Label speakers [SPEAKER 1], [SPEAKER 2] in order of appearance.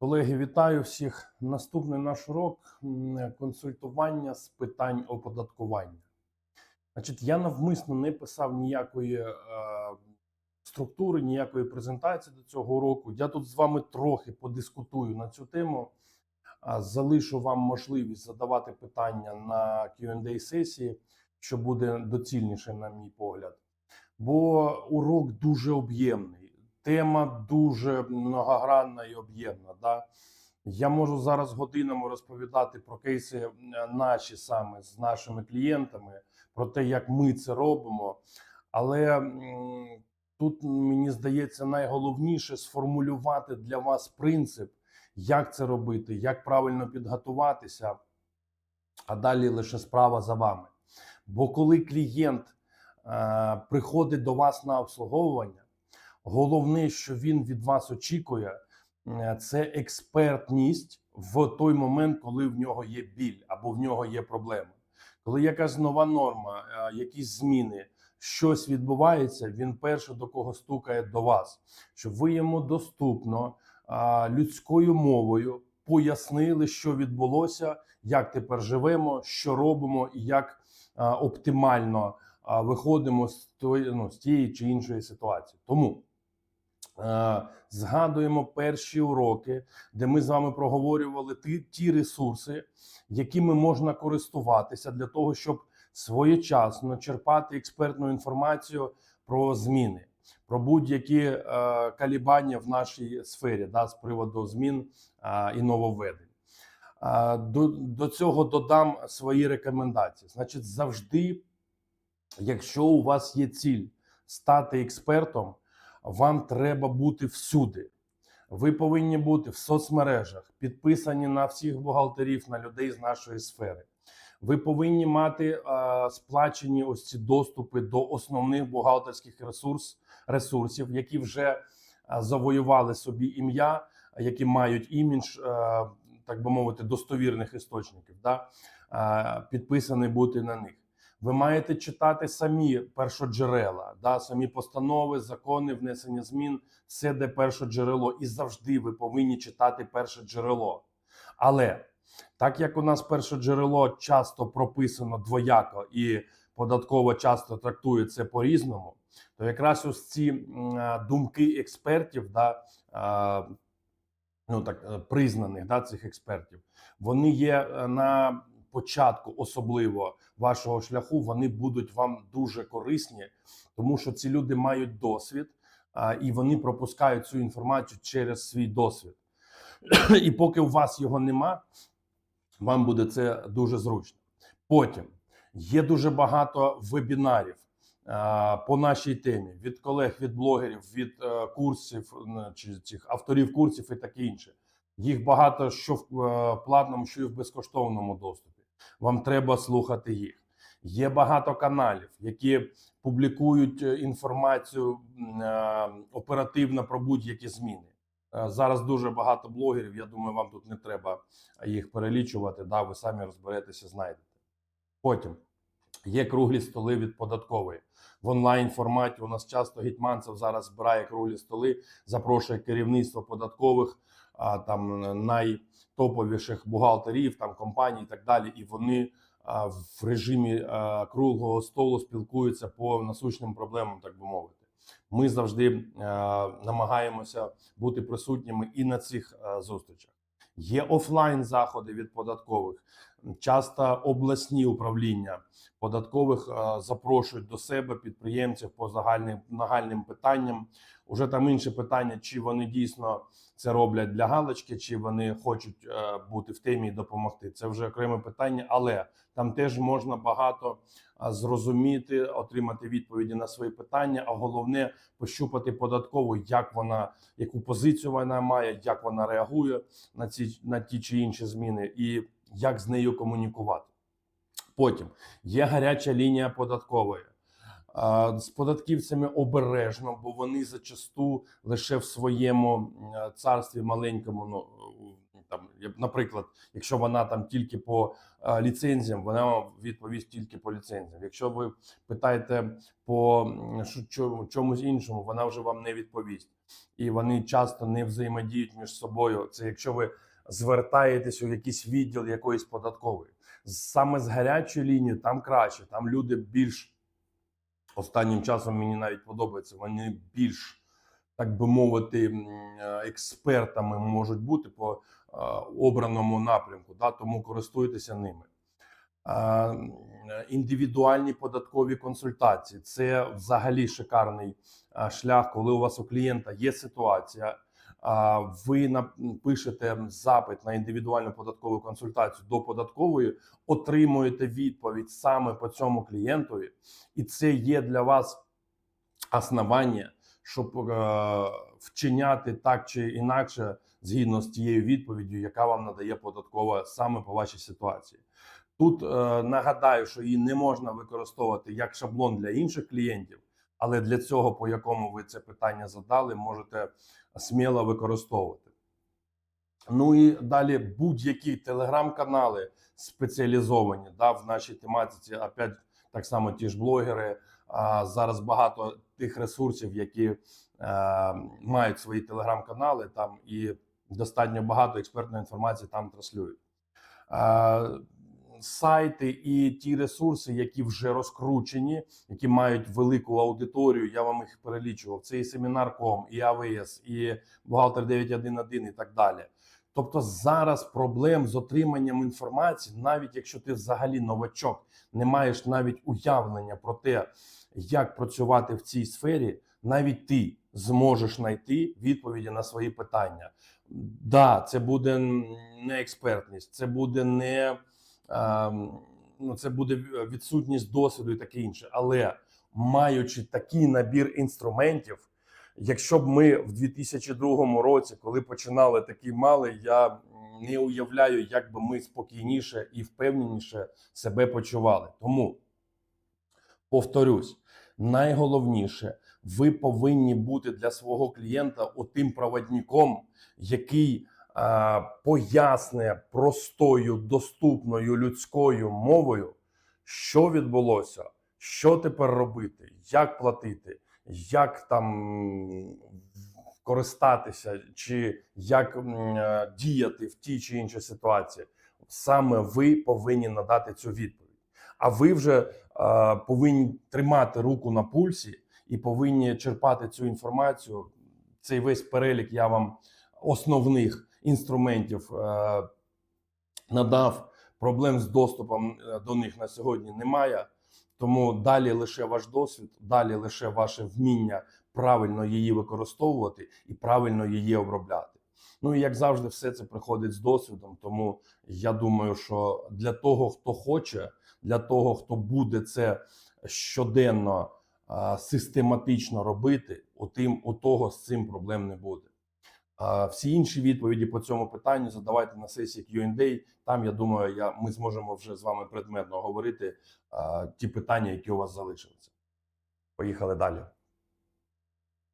[SPEAKER 1] Колеги, вітаю всіх. Наступний наш урок консультування з питань оподаткування. Значить, я навмисно не писав ніякої е, структури, ніякої презентації до цього уроку. Я тут з вами трохи подискутую на цю тему. Залишу вам можливість задавати питання на Q&A сесії, що буде доцільніше, на мій погляд. Бо урок дуже об'ємний тема дуже многогранна і об'ємна. Да? Я можу зараз годинами розповідати про кейси е, наші саме з нашими клієнтами, про те, як ми це робимо. Але тут мені здається найголовніше сформулювати для вас принцип, як це робити, як правильно підготуватися, а далі лише справа за вами. Бо коли клієнт е, приходить до вас на обслуговування, головне, що він від вас очікує, е, це експертність в той момент, коли в нього є біль або в нього є проблема. Коли якась нова норма, е, якісь зміни, щось відбувається, він перше до кого стукає до вас, щоб ви йому доступно людською мовою пояснили, що відбулося, як тепер живемо, що робимо і як оптимально виходимо з тої, ну, з тієї чи іншої ситуації. Тому згадуємо перші уроки, де ми з вами проговорювали ті, ті ресурси, якими можна користуватися для того, щоб своєчасно черпати експертну інформацію про зміни, про будь-які е, калібання в нашій сфері да, з приводу змін е, і нововведень. Е, До, до цього додам свої рекомендації. Значить, завжди, якщо у вас є ціль стати експертом, вам треба бути всюди. Ви повинні бути в соцмережах, підписані на всіх бухгалтерів, на людей з нашої сфери. Ви повинні мати е, сплачені ось ці доступи до основних бухгалтерських ресурс, ресурсів, які вже завоювали собі ім'я, які мають імідж, е, так би мовити, достовірних істочників. Да? Е, підписані бути на них. Ви маєте читати самі першоджерела, да, самі постанови, закони, внесення змін, все де перше джерело, і завжди ви повинні читати перше джерело. Але так як у нас перше джерело часто прописано двояко і податково часто трактує це по-різному, то якраз ось ці м, думки експертів, да, а, ну так е, признаних да, цих експертів, вони є е, на початку, особливо вашого шляху, вони будуть вам дуже корисні, тому що ці люди мають досвід а, і вони пропускають цю інформацію через свій досвід. І поки у вас його нема, вам буде це дуже зручно. Потім є дуже багато вебінарів по нашій темі від колег, від блогерів, від е, курсів чи цих авторів курсів і таке інше. Їх багато що в е, платному, що і в безкоштовному доступі. Вам треба слухати їх. Є багато каналів, які публікують е, інформацію е, оперативно про будь-які зміни. Е, Зараз дуже багато блогерів. Я думаю, вам тут не треба їх перелічувати. Да, ви самі розберетеся, знайдете. Потім є круглі столи від податкової в онлайн форматі. У нас часто Гетьманцев зараз збирає круглі столи, запрошує керівництво податкових а, там найтоповіших бухгалтерів, там компаній і так далі. І вони а, в режимі а, круглого столу спілкуються по насущним проблемам, так би мовити. Ми завжди е, намагаємося бути присутніми і на цих е, зустрічах. Є офлайн заходи від податкових. Часто обласні управління податкових е, запрошують до себе підприємців по загальним нагальним питанням. Уже там інше питання, чи вони дійсно це роблять для галочки, чи вони хочуть е, бути в темі і допомогти. Це вже окреме питання, але там теж можна багато зрозуміти, отримати відповіді на свої питання. А головне пощупати податкову, як вона, яку позицію вона має, як вона реагує на ці на ті чи інші зміни, і як з нею комунікувати. Потім є гаряча лінія податкової. З податківцями обережно, бо вони зачасту лише в своєму царстві маленькому. Ну там, наприклад, якщо вона там тільки по ліцензіям, вона відповість тільки по ліцензіям. Якщо ви питаєте по чомусь іншому, вона вже вам не відповість. і вони часто не взаємодіють між собою. Це якщо ви звертаєтесь у якийсь відділ якоїсь податкової. Саме з гарячої лінії там краще, там люди більш останнім часом мені навіть подобається. Вони більш, так би мовити, експертами можуть бути по обраному напрямку, да, тому користуйтеся ними. Індивідуальні податкові консультації це взагалі шикарний шлях, коли у вас у клієнта є ситуація. Ви нап- пишете запит на індивідуальну податкову консультацію до податкової, отримуєте відповідь саме по цьому клієнтові, і це є для вас основання, щоб е, вчиняти так чи інакше згідно з тією відповіддю, яка вам надає податкова саме по вашій ситуації. Тут е, нагадаю, що її не можна використовувати як шаблон для інших клієнтів, але для цього, по якому ви це питання задали, можете сміло використовувати. Ну і далі будь-які телеграм-канали спеціалізовані да, в нашій тематиці. Опять так само ті ж блогери. А зараз багато тих ресурсів, які е, мають свої телеграм-канали, там і достатньо багато експертної інформації там транслюють. Е, сайти і ті ресурси, які вже розкручені, які мають велику аудиторію. Я вам їх перелічував. Це і семінар.ком, і АВС, і бухгалтер 911 і так далі. Тобто зараз проблем з отриманням інформації, навіть якщо ти взагалі новачок, не маєш навіть уявлення про те, як працювати в цій сфері, навіть ти зможеш знайти відповіді на свої питання. Да, це буде не експертність, це буде не ну, це буде відсутність досвіду і таке інше. Але маючи такий набір інструментів, якщо б ми в 2002 році, коли починали такі мали, я не уявляю, як би ми спокійніше і впевненіше себе почували. Тому повторюсь, найголовніше, ви повинні бути для свого клієнта отим проводником, який е, поясне простою, доступною людською мовою, що відбулося, що тепер робити, як платити, як там користатися, чи як е, діяти в тій чи іншій ситуації. Саме ви повинні надати цю відповідь. А ви вже е, повинні тримати руку на пульсі і повинні черпати цю інформацію. Цей весь перелік я вам основних інструментів е, надав. Проблем з доступом е, до них на сьогодні немає. Тому далі лише ваш досвід, далі лише ваше вміння правильно її використовувати і правильно її обробляти. Ну і як завжди, все це приходить з досвідом. Тому я думаю, що для того, хто хоче, для того, хто буде це щоденно а, систематично робити, отим, у того з цим проблем не буде. Всі інші відповіді по цьому питанню задавайте на сесії Q&A. Там я думаю, я, ми зможемо вже з вами предметно говорити ті питання, які у вас залишилися. Поїхали далі.